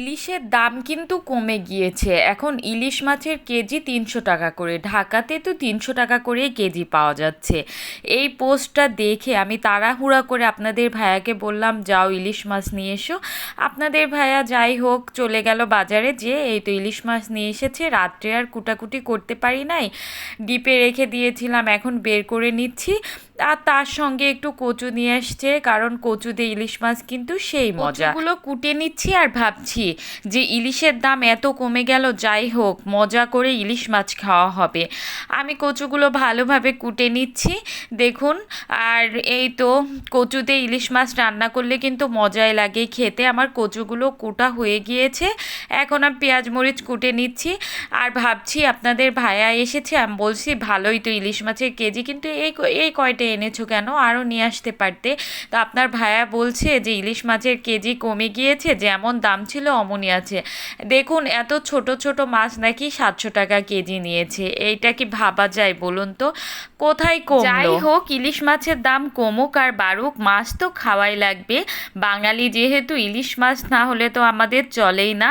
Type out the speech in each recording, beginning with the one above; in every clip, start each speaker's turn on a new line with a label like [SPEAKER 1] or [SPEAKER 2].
[SPEAKER 1] ইলিশের দাম কিন্তু কমে গিয়েছে। এখন ইলিশ মাছের কেজি তিনশো টাকা করে, ঢাকাতে তো তিনশো টাকা করেই কেজি পাওয়া যাচ্ছে। এই পোস্টটা দেখে আমি তাড়াহুড়া করে আপনাদের ভাইয়াকে বললাম, যাও ইলিশ মাছ নিয়ে এসো। আপনাদের ভাইয়া যাই হোক, চলে গেল বাজারে যে এই তো ইলিশ মাছ নিয়ে এসেছে। রাত্রে আর কুটাকুটি করতে পারি নাই। ডিপে রেখে দিয়েছিলাম, এখন বের করে নিচ্ছি। আর তার সঙ্গে একটু কচু নিয়ে আসছে, কারণ কচু দিয়ে ইলিশ মাছ কিন্তু সেই মজা। গুলো কুটে নিচ্ছি আর ভাবছি যে ইলিশের দাম এত কমে গেল, যাই হোক, মজা করে ইলিশ মাছ খাওয়া হবে। আমি কচুগুলো ভালোভাবে কুটে নিচ্ছি, দেখুন। আর এই তো, কচুতে ইলিশ মাছ রান্না করলে কিন্তু মজাই লাগে খেতে। আমার কচুগুলো কুটা হয়ে গিয়েছে, এখন আমি পেঁয়াজ মরিচ কুটে নিচ্ছি। আর ভাবছি আপনাদের ভাইয়া এসেছে, আমি বলছি, ভালোই তো ইলিশ মাছের কেজি, কিন্তু এই এই কয়টা এনেছো কেন? আরও নিয়ে আসতে পারতে। তো আপনার ভাইয়া বলছে যে, ইলিশ মাছের কেজি কমে গিয়েছে, যেমন দাম ছিল অমনই আছে। দেখুন, এত ছোট ছোট মাছ নাকি সাতশো টাকা কেজি নিয়েছে। এইটা কি ভাবা যায় বলুন তো? কোথায় কম যাই হোক, ইলিশ মাছের দাম কমুক আর বাড়ুক, মাছ তো খাওয়াই লাগবে। বাঙালি যেহেতু ইলিশ মাছ, না হলে তো আমাদের চলেই না।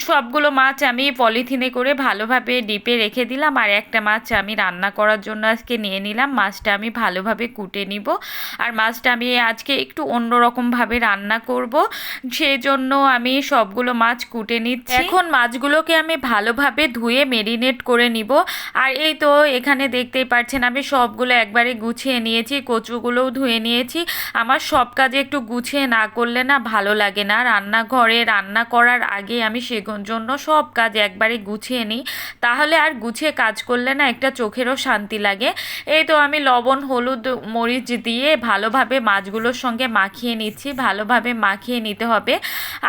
[SPEAKER 1] সবগুলো মাছ আমি পলিথিনে করে ভালোভাবে ডিপে রেখে দিলাম আর একটা মাছ আমি রান্না করার জন্য আজকে নিয়ে নিলাম। মাছটা আমি ভালোভাবে কুটে নিব আর মাছটা আমি আজকে একটু অন্যরকমভাবে রান্না করব। সেই জন্য আমি সবগুলো মাছ কুটে নিচ্ছি। এখন মাছগুলোকে আমি ভালোভাবে ধুয়ে মেরিনেট করে নিব। আর এই তো এখানে দেখতেই পাচ্ছেন, আমি সবগুলো একবারে গুছিয়ে নিয়েছি, কচুগুলোও ধুয়ে নিয়েছি। আমার সব কাজে একটু গুছিয়ে না করলে না ভালো লাগে না। রান্নাঘরে রান্না করার আগে আমি সে জন্য সব কাজ একবারে গুছিয়ে নিই। তাহলে আর গুছিয়ে কাজ করলে না একটা চোখেরও শান্তি লাগে। এই তো আমি লবণ, হলুদ, মরিচ দিয়ে ভালোভাবে মাছগুলোর সঙ্গে মাখিয়ে নিচ্ছি। ভালোভাবে মাখিয়ে নিতে হবে।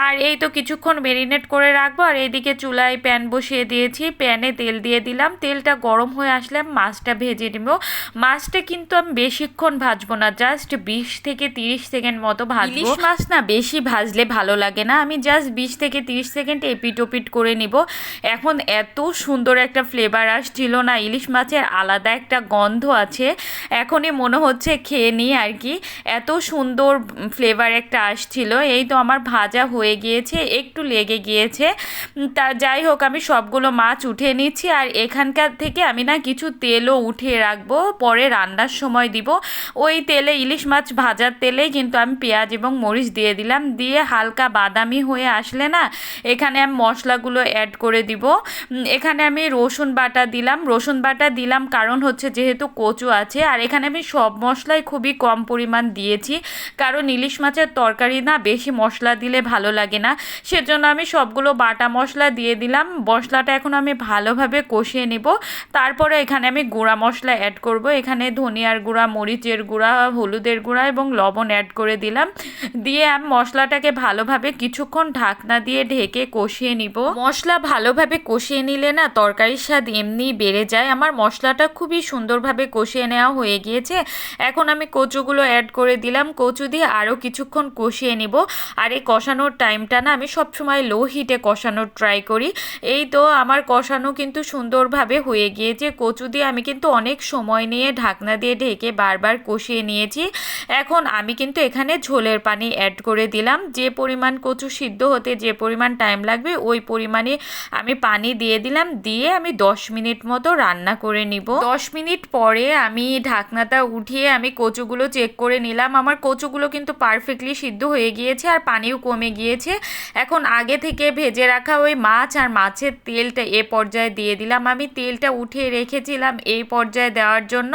[SPEAKER 1] আর এই তো কিছুক্ষণ মেরিনেট করে রাখব আর এইদিকে চুলায় প্যান বসিয়ে দিয়েছি। প্যানে তেল দিয়ে দিলাম। তেলটা গরম হয়ে আসলে মাছটা ভেজে নেব। মাছটা কিন্তু আমি বেশিক্ষণ ভাজবো না জাস্ট বিশ থেকে তিরিশ সেকেন্ড মতো ভাজবো। ইলিশ মাছ না বেশি ভাজলে ভালো লাগে না। আমি জাস্ট বিশ থেকে তিরিশ সেকেন্ড এপিট ওপিট করে নিব। এখন এত সুন্দর একটা ফ্লেভার আসছিল না, ইলিশ মাছের আলাদা একটা গন্ধ আছে। এখনই মনে হচ্ছে খেয়ে নিই আর কি। এত সুন্দর ফ্লেভার একটা আসছিল। এই তো আমার ভাজা হয়ে গিয়েছে। একটু লেগে গিয়েছে। তা যাই হোক, আমি সবগুলো মাছ উঠিয়ে নিচ্ছি আর এখানকার থেকে আমি না কিছু তেলও উঠিয়ে রাখব। পরে রান্নার সময় দিব। ওই তেলে ইলিশ মাছ ভাজার তেলেই কিন্তু আমি পেঁয়াজ এবং মরিচ দিয়ে দিলাম। দিয়ে হালকা বাদামি হয়ে আসলে না এখানে আমি মশলাগুলো অ্যাড করে দিব। এখানে আমি রসুন বাটা দিলাম। রসুন বাটা দিলাম কারণ হচ্ছে যেহেতু কচু আছে। আর এখানে আমি সব মশলাই খুবই কম পরিমাণ দিয়েছি। কারণ ইলিশ মাছের তরকারি না বেশি মশলা দিলে ভালো লাগে না। সেজন্য আমি সবগুলো বাটা মশলা দিয়ে দিলাম। মশলাটা এখন আমি ভালোভাবে কষিয়ে নিব। তারপরে এখানে আমি গুঁড়া মশলা অ্যাড করব। এখানে ধনিয়ার গুঁড়া, মরিচের গুঁড়া, হলুদের গুঁড়া এবং লবণ অ্যাড করে দিলাম। দিয়ে আমি মশলাটাকে ভালোভাবে কিছুক্ষণ ঢাকনা দিয়ে ঢেকে কষিয়ে নিব। মশলা ভালোভাবে কষিয়ে নিলে না তরকারির স্বাদ এমনিই বেড়ে যায়। আমার মশলাটা খুবই সুন্দরভাবে কষিয়ে নেওয়া হয়ে গিয়েছে। এখন আমি কচুগুলো অ্যাড করে দিলাম। কচু দিয়ে আরও কিছুক্ষণ কষিয়ে নিব। আর এই কষানোর টাইমটা না আমি সবসময় লো হিটে কষানোর ট্রাই করি। এই তো আমার কষানো কিন্তু সুন্দরভাবে হয়ে গিয়েছে। কচু দিয়ে আমি কিন্তু অনেক সময় নিয়ে ঢাকনা দিয়ে ঢেকে বারবার কষিয়ে নিয়েছি। এখন আমি কিন্তু এখানে ঝোলের পানি অ্যাড করে দিলাম। যে পরিমাণ কচু সিদ্ধ হতে যে পরিমাণ টাইম লাগবে, ওই পরিমাণে আমি পানি দিয়ে দিলাম। দিয়ে আমি দশ মিনিট মতো রান্না করে নিব। দশ মিনিট পরে আমি ঢাকনাটা উঠিয়ে আমি কচুগুলো চেক করে নিলাম। আমার কচুগুলো কিন্তু পারফেক্টলি সিদ্ধ হয়ে গিয়েছে আর পানিও কমে গিয়েছে। এখন আগে থেকে ভেজে রাখা ওই মাছ আর মাছের তেলটা এ পর্যায়ে দিয়ে দিলাম। আমি তেলটা উঠিয়ে রেখেছিলাম এই পর্যায়ে দেওয়ার জন্য।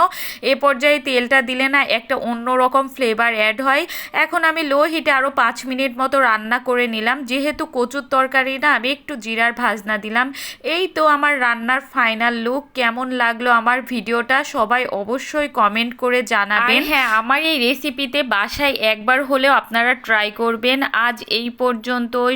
[SPEAKER 1] এ পর্যায়ে তেলটা দিলে না একটা অন্যরকম ফ্লেভার অ্যাড হয়। এখন আমি লো হিটে আরও পাঁচ মিনিট মতো রান্না করে নিলাম। যেহেতু কচুর তরকারি না, আমি একটু জিরার ভাজনা দিলাম। এই তো আমার রান্নার ফাইনাল লুক কেমন লাগল আমার ভিডিওটা সবাই অবশ্যই কমেন্ট করে জানাবেন। হ্যাঁ আমার এই রেসিপিতে বাসায় একবার হলেও আপনারা ট্রাই করবেন। আজ এই পর্যন্তই।